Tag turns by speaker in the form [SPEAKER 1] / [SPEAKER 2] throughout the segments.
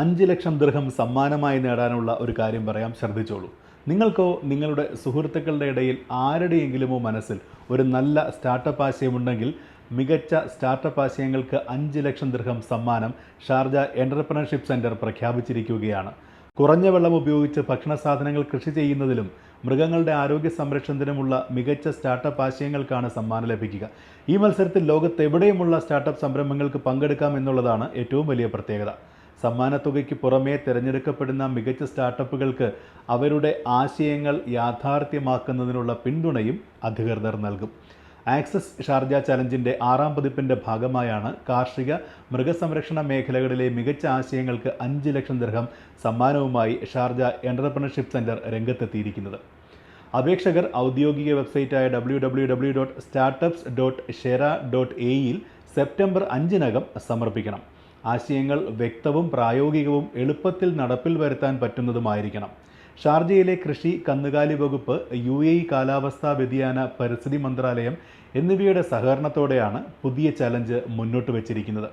[SPEAKER 1] അഞ്ച് ലക്ഷം ദൃഹം സമ്മാനമായി നേടാനുള്ള ഒരു കാര്യം പറയാം. ശ്രദ്ധിച്ചോളൂ. നിങ്ങൾക്കോ നിങ്ങളുടെ സുഹൃത്തുക്കളുടെ ഇടയിൽ ആരുടെയെങ്കിലുമോ മനസ്സിൽ ഒരു നല്ല സ്റ്റാർട്ടപ്പ് ആശയമുണ്ടെങ്കിൽ മികച്ച സ്റ്റാർട്ടപ്പ് ആശയങ്ങൾക്ക് അഞ്ച് ലക്ഷം ദൃഹം സമ്മാനം ഷാർജ എന്റർപ്രണർഷിപ്പ് സെന്റർ പ്രഖ്യാപിച്ചിരിക്കുകയാണ്. കുറഞ്ഞ വെള്ളം ഉപയോഗിച്ച് ഭക്ഷണ സാധനങ്ങൾ കൃഷി ചെയ്യുന്നതിലും മൃഗങ്ങളുടെ ആരോഗ്യ സംരക്ഷണത്തിനുമുള്ള മികച്ച സ്റ്റാർട്ടപ്പ് ആശയങ്ങൾക്കാണ് സമ്മാനം ലഭിക്കുക. ഈ മത്സരത്തിൽ ലോകത്തെവിടെയുമുള്ള സ്റ്റാർട്ടപ്പ് സംരംഭങ്ങൾക്ക് പങ്കെടുക്കാം എന്നുള്ളതാണ് ഏറ്റവും വലിയ പ്രത്യേകത. സമ്മാനത്തുകയ്ക്ക് പുറമേ തിരഞ്ഞെടുക്കപ്പെടുന്ന മികച്ച സ്റ്റാർട്ടപ്പുകൾക്ക് അവരുടെ ആശയങ്ങൾ യാഥാർത്ഥ്യമാക്കുന്നതിനുള്ള പിന്തുണയും അധികൃതർ നൽകും. ആക്സസ് ഷാർജ ചലഞ്ചിന്റെ ആറാം പതിപ്പിന്റെ ഭാഗമായാണ് കാർഷിക മൃഗസംരക്ഷണ മേഖലകളിലെ മികച്ച ആശയങ്ങൾക്ക് അഞ്ച് ലക്ഷം ദർഹം സമ്മാനവുമായി ഷാർജ എന്റർപ്രണർഷിപ്പ് സെന്റർ രംഗത്തെത്തിയിരിക്കുന്നത്. അപേക്ഷകർ ഔദ്യോഗിക വെബ്സൈറ്റായ W W W dot startups dot ഷെറ dot എയിൽ സെപ്റ്റംബർ അഞ്ചിനകം സമർപ്പിക്കണം. ആശയങ്ങൾ വ്യക്തവും പ്രായോഗികവും എളുപ്പത്തിൽ നടപ്പിൽ വരുത്താൻ പറ്റുന്നതുമായിരിക്കണം. ഷാർജയിലെ കൃഷി കന്നുകാലി വകുപ്പ് യു എ ഇ കാലാവസ്ഥാ വ്യതിയാന പരിസ്ഥിതി മന്ത്രാലയം എന്നിവയുടെ സഹകരണത്തോടെയാണ് പുതിയ ചലഞ്ച് മുന്നോട്ട് വച്ചിരിക്കുന്നത്.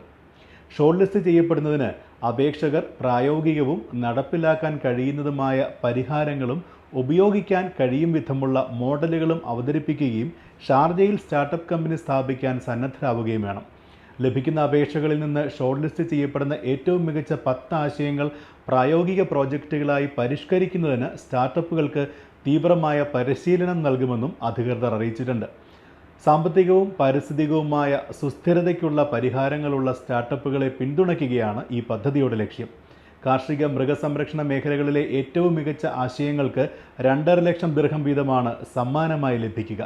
[SPEAKER 1] ഷോർട്ട് ലിസ്റ്റ് ചെയ്യപ്പെടുന്നതിന് അപേക്ഷകർ പ്രായോഗികവും നടപ്പിലാക്കാൻ കഴിയുന്നതുമായ പരിഹാരങ്ങളും ഉപയോഗിക്കാൻ കഴിയും വിധമുള്ള മോഡലുകളും അവതരിപ്പിക്കുകയും ഷാർജയിൽ സ്റ്റാർട്ടപ്പ് കമ്പനി സ്ഥാപിക്കാൻ സന്നദ്ധരാവുകയും വേണം. ലഭിക്കുന്ന അപേക്ഷകളിൽ നിന്ന് ഷോർട്ട് ലിസ്റ്റ് ചെയ്യപ്പെടുന്ന ഏറ്റവും മികച്ച പത്ത് ആശയങ്ങൾ പ്രായോഗിക പ്രോജക്റ്റുകളായി പരിഷ്കരിക്കുന്നതിന് സ്റ്റാർട്ടപ്പുകൾക്ക് തീവ്രമായ പരിശീലനം നൽകുമെന്നും അധികൃതർ അറിയിച്ചിട്ടുണ്ട്. സാമ്പത്തികവും പാരിസ്ഥിതികവുമായ സുസ്ഥിരതയ്ക്കുള്ള പരിഹാരങ്ങളുള്ള സ്റ്റാർട്ടപ്പുകളെ പിന്തുണയ്ക്കുകയാണ് ഈ പദ്ധതിയുടെ ലക്ഷ്യം. കാർഷിക മൃഗസംരക്ഷണ മേഖലകളിലെ ഏറ്റവും മികച്ച ആശയങ്ങൾക്ക് രണ്ടര ലക്ഷം ദീർഘം വീതമാണ് സമ്മാനമായി ലഭിക്കുക.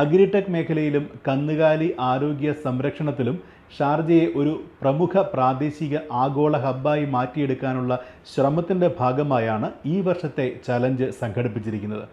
[SPEAKER 1] അഗ്രിടെക് മേഖലയിലും കന്നുകാലി ആരോഗ്യ സംരക്ഷണത്തിലും ഷാർജയെ ഒരു പ്രമുഖ പ്രാദേശിക ആഗോള ഹബ്ബായി മാറ്റിയെടുക്കാനുള്ള ശ്രമത്തിന്റെ ഭാഗമായാണ് ഈ വർഷത്തെ ചലഞ്ച് സംഘടിപ്പിച്ചിരിക്കുന്നത്.